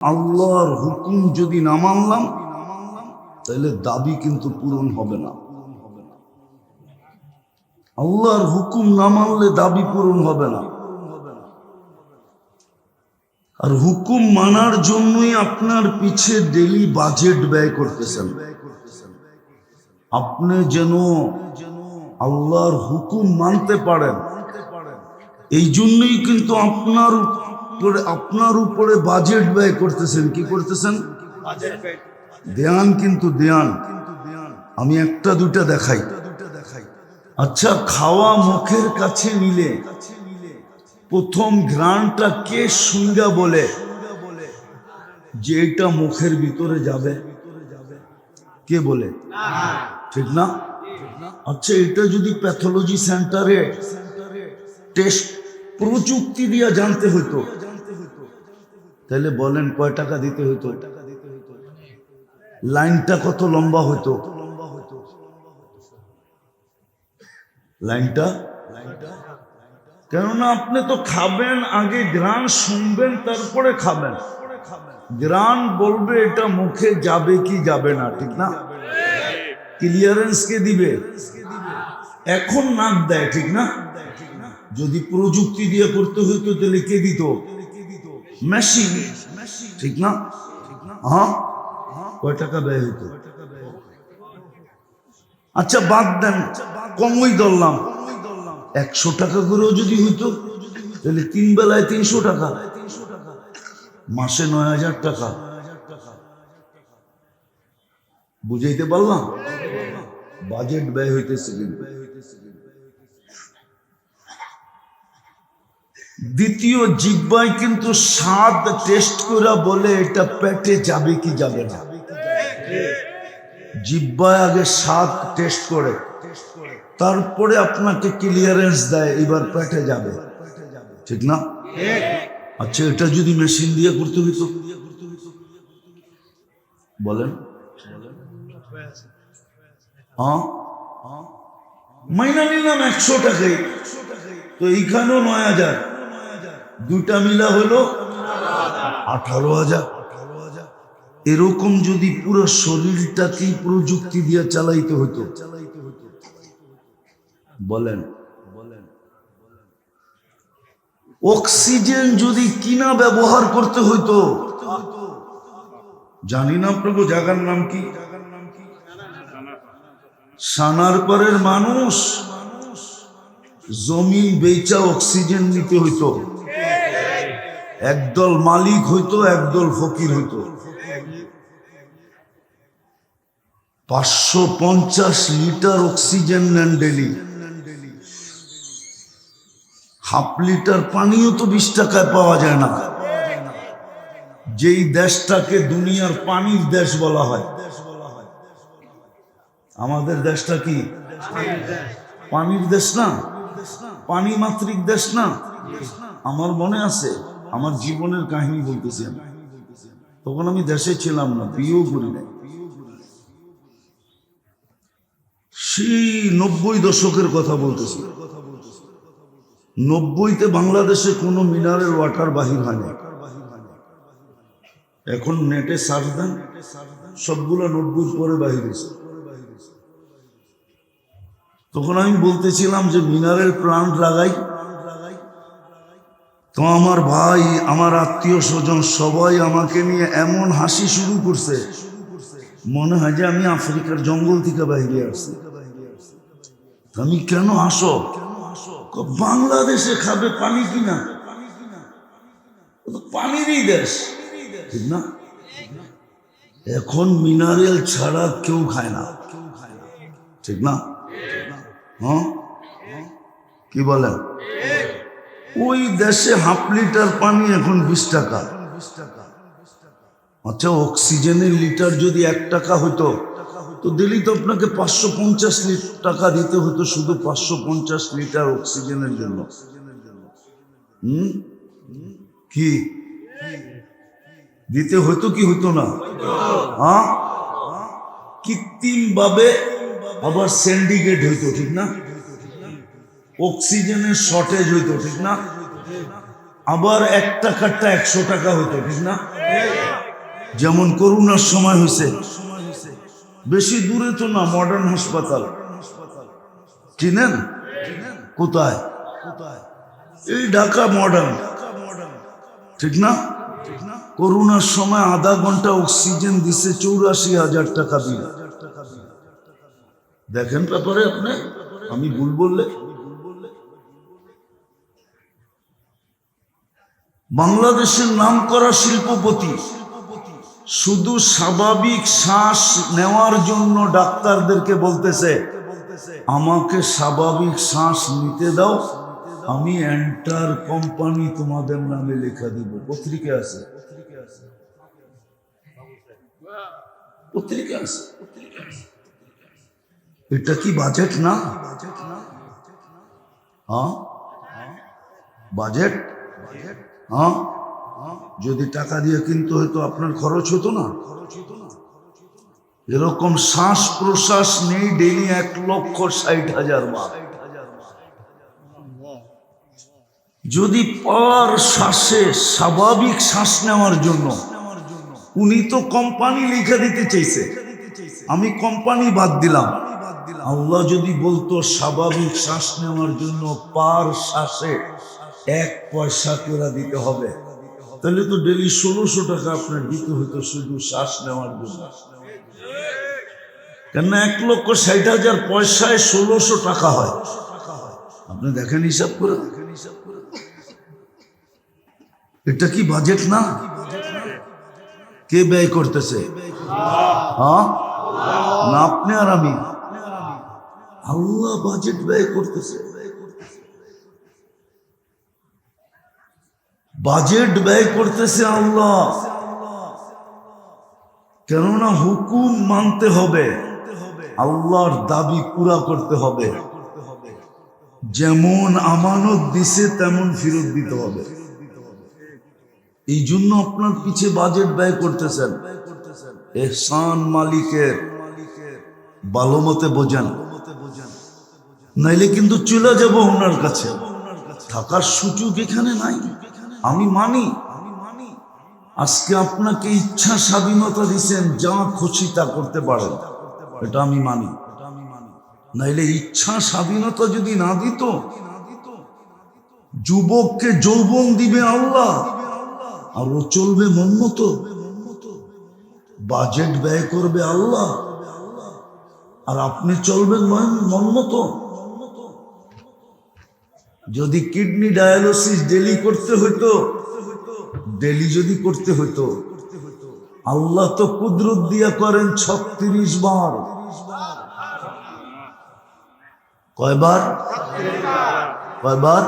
আল্লাহর হুকুম যদি না মানলাম তাহলে দাবি কিন্তু পূরণ হবে না। আল্লাহর হুকুম না মানলে দাবি পূরণ হবে না। আর হুকুম মানার জন্যই আপনার পিছে ডেলি বাজেট ব্যয় করতেছেন। আপনি যেন আল্লাহর হুকুম মানতে পারেন, এই জন্যই কিন্তু আপনার উপরে আপনার উপরে বাজেট ব্যয় করতেছেন, কি করতেছেন? দেয়ান কিন্তু দেয়ান। আমি একটা দুটা দেখাই। আচ্ছা খাওয়া মুখের কাছে নিলে প্রথম ঘ্রাণটা কে সুঙ্গা বলে? যে এটা মুখের ভিতরে যাবে। কে বলে? ঠিক না? আচ্ছা এটা যদি প্যাথোলজি সেন্টারে টেস্ট প্রযুক্তি দিয়ে জানতে হতো তাহলে বলেন কয় টাকা দিতে হতো লাইনটা কত লম্বা হতো লাইনটা? কেননা আপনি তো খাবেন, আগে গ্রান শুনবেন, তারপরে খাবেন। গ্রান বলবে এটা মুখে যাবে কি যাবে না, ঠিক না? ক্লিয়ারেন্স কে দিবে? এখন নাক দেয়, ঠিক না? যদি প্রযুক্তি দিয়ে করতে হতো তাহলে কে দিত? মেশিন ঠিক না হ্যাঁ কয় টাকা ব্যয় হতো আচ্ছা বাদ দেন। কমই ধরলাম। একশো টাকা করেও যদি হইতো, তাহলে তিন বেলায় তিনশো টাকা। মাসে নয় হাজার টাকা। বুঝাইতে পারলাম? বাজেট ব্যয় হইতেছে কিন্তু। দ্বিতীয় জিব্বায় কিন্তু স্বাদ টেস্ট করে বলে এটা পেটে যাবে কি যাবে না। জিব্বায় আগে স্বাদ টেস্ট করে, তারপরে আপনাকে ক্লিয়ারেন্স দেয়, এবার পেটে যাবে। ঠিক না? আচ্ছা এটা যদি মেশিন দিয়ে করতে হইতো? বলেন। হ্যাঁ? মাইনা নিলাম একশো টাকাই তো এইখানেও নয় হাজার। দুটা মিলা হলো আঠারো হাজার। এরকম যদি পুরো শরীরটাকেই প্রযুক্তি দিয়ে চালাইতে হতো। বলেন। অক্সিজেন যদি কিনা ব্যবহার করতে হইতো, জানি না আপনাকে জাগার নাম কি? সানার পরের মানুষ জমি বেচা অক্সিজেন নিতে হইতো। একদল মালিক হইতো, একদল ফকির হইতো। পাঁচশো পঞ্চাশ লিটার অক্সিজেন নেন ডেলি। হাফ লিটার পানিও তো বিশ টাকায় পাওয়া যায় না। যেই দেশটাকে দুনিয়ার পানির দেশ বলা হয়। আমাদের দেশটা কি? পানির দেশ না? পানি মাত্রিক দেশ না? আমার মনে আছে। আমার জীবনের কাহিনী বলতেছি আমি। তখন আমি দেশে ছিলাম না, বিয়েও করি নাই। সেই নব্বই দশকের কথা বলতেছি। নব্বইতে বাংলাদেশে কোনো মিনারেল ওয়াটার বাহির হয় না এখন নেটে সার্চ দেন, সবগুলো নব্বই পরে বাহির হয়েছে। তখন আমি বলতেছিলাম যে মিনারেল প্লান্ট লাগাই। তো আমার ভাই, আমার আত্মীয় স্বজন সবাই আমাকে নিয়ে এমন হাসি শুরু করছে, মনে হয় যে আমি আফ্রিকার জঙ্গল থেকে বাইরে আসছি। আমি কেন আসো? বাংলাদেশে খাবে পানি কিনা? পানিরই দেশ, ঠিক না? এখন মিনারেল ছাড়া কেউ খায় না, ঠিক না? হ্যাঁ? কি বলেন? ওই দেশে হাফ লিটার পানি এখন বিশ টাকা। আচ্ছা অক্সিজেনের লিটার যদি এক টাকা হতো, তো দিল্লি তো আপনাকে পাঁচশো পঞ্চাশ টাকা দিতে হতো শুধু পাঁচশো পঞ্চাশ লিটার অক্সিজেনের জন্য। কি? দিতে হতো কি হতো না? হ্যাঁ? কৃত্রিম ভাবে আবার সিন্ডিকেট হইতো, ঠিক না? অক্সিজেনের শর্টেজ হইতো, ঠিক না? আবার এক টাকারটা একশো টাকা হইতো, ঠিক না? যেমন করোনার সময় হয়েছে বেশি দূরে তো না মডার্ন হাসপাতাল। চিনেন? কোথায়? এই ঢাকা মডার্ন ঠিক না? করোনার সময় আধা ঘণ্টা অক্সিজেন দিছে চৌরাশি হাজার টাকা বিল দেখেন ব্যাপারে আপনি, আমি ভুল বললে? বাংলাদেশের নাম করা শিল্পপতি শুধু স্বাভাবিক শ্বাস নেওয়ার জন্য ডাক্তারদেরকে বলতেছে, আমাকে স্বাভাবিক শ্বাস নিতে দাও, আমি এন্টার কোম্পানি তোমাদের নামে লেখা দিব। পত্রিকা আছে। এটা কি বাজেট না বাজেট না? হ্যাঁ? বাজেট? হ্যাঁ? যদি টাকা দিয়ে কিনতে হয়তো আপনার খরচ হতো না। এরকম শ্বাস প্রশ্বাস নেই ডেলি এক লক্ষ ষাট হাজার যদি পার শ্বাসে স্বাভাবিক শ্বাস নেওয়ার জন্য, উনি তো কোম্পানি লিখে দিতে চাইছে। আমি কোম্পানি বাদ দিলাম। আল্লাহ যদি বলতো, স্বাভাবিক শ্বাস নেওয়ার জন্য পার শ্বাসে এক পয়সা করে দিতে হবে। তাহলে তো ডেলি ষোলোশো টাকা আপনার দিতে হতো শুধু শ্বাস নেওয়ার জন্য। কেন এক লক্ষ ষাট হাজার পয়সায় ষোলোশো টাকা হয়। আপনি দেখেন হিসাব করে। এটা কি বাজেট না? কে ব্যয় করতেছে? হ্যাঁ? না, আপনি আর আমি। আল্লাহ বাজেট ব্যয় করতেছে। বাজেট ব্যয় করতেছে আল্লাহ। কেননা হুকুম মানতে হবে। আল্লাহর দাবি পুরা করতে হবে। যেমন আমানত দিছে, তেমন ফেরত দিতে হবে। এই জন্য আপনার পিছে বাজেট ব্যয় করতেছেন। এহসান মালিকের ভালো মতে বোঝেন। নাইলে কিন্তু চলে যাব ওনার কাছে। থাকার সুযোগ এখানে নাই। আমি মানি। আজকে আপনাকে ইচ্ছা স্বাধীনতা দিচ্ছেন, যা খুশি তা করতে পারেন। এটা আমি মানি। নাইলে ইচ্ছা স্বাধীনতা যদি না দিত, যুবককে যৌবন দিবে আল্লাহ, আর ও চলবে মন মতো। বাজেট ব্যয় করবে আল্লাহ, আর আপনি চলবেন মন- মন মতো। যদি কিডনি ডায়ালিসিস ডেলি করতে হইতো, ডেলি যদি করতে হইতো, আল্লাহ তো কুদরত দিয়া করেন ছত্রিশ বার। কয়বার? কয়বার?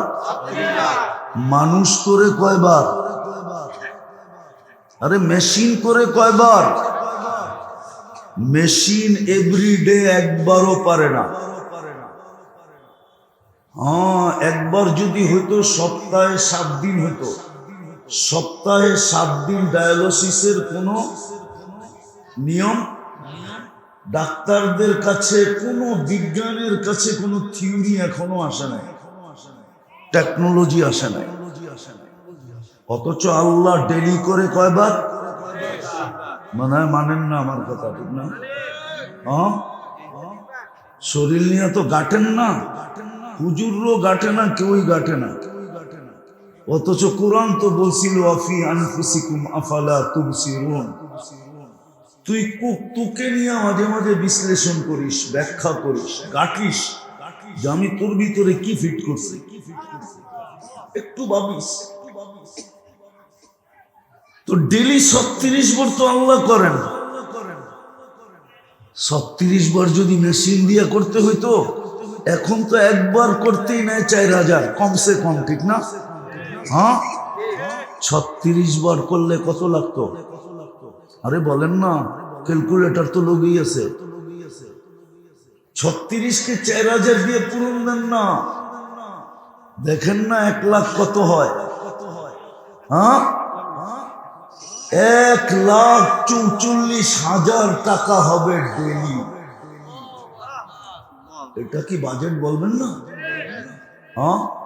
মানুষ করে কয়বার? আরে মেশিন করে কয়বার? মেশিন এভরিডে একবারও পারে না। হ্যাঁ একবার যদি হইতো, সপ্তাহে সাত দিন হইতো। সপ্তাহে সাত দিন ডায়ালিসিসের কোনো নিয়ম? ডাক্তারদের কাছে, কোনো বিজ্ঞানের কাছে কোনো থিওরি এখনও আসে নাই। টেকনোলজি আসে নাই। অথচ আল্লাহ ডেলি করে কয়বার? মনে মানেন না আমার কথা, ঠিক না? হ্যাঁ? শরীর নিয়ে তো গাটেন না। হুজুরও গাটে না, কেউই গাটে না। অথচ কোরআন তো বলছিল, আফি আনফুসিকুম আফালা তুই তোকে নিয়ে মাঝে মাঝে বিশ্লেষণ করিস, ব্যাখ্যা করিস, গাটিস যে আমি তোর ভিতরে কি ফিট করছি? একটু ভাবিস। তো ডেলি ছত্রিশ বার তো আল্লাহ করেন। ছত্রিশ বার যদি মেশিন দিয়ে করতে হইতো এখন তো একবার করতেই নেয় চার হাজার। কমসে কম, ঠিক না? হ্যাঁ? ছত্রিশ বার করলে কত লাগতো? আরে বলেন না, ক্যালকুলেটর তো লোকই আছে। ছত্রিশকে চার হাজার দিয়ে পূরণ দেন না। দেখেন না এক লাখ কত হয়। হ্যাঁ? এক লাখ চৌচল্লিশ হাজার টাকা হবে ডেলি এটা কি বাজেট বলবেন না? হ্যাঁ?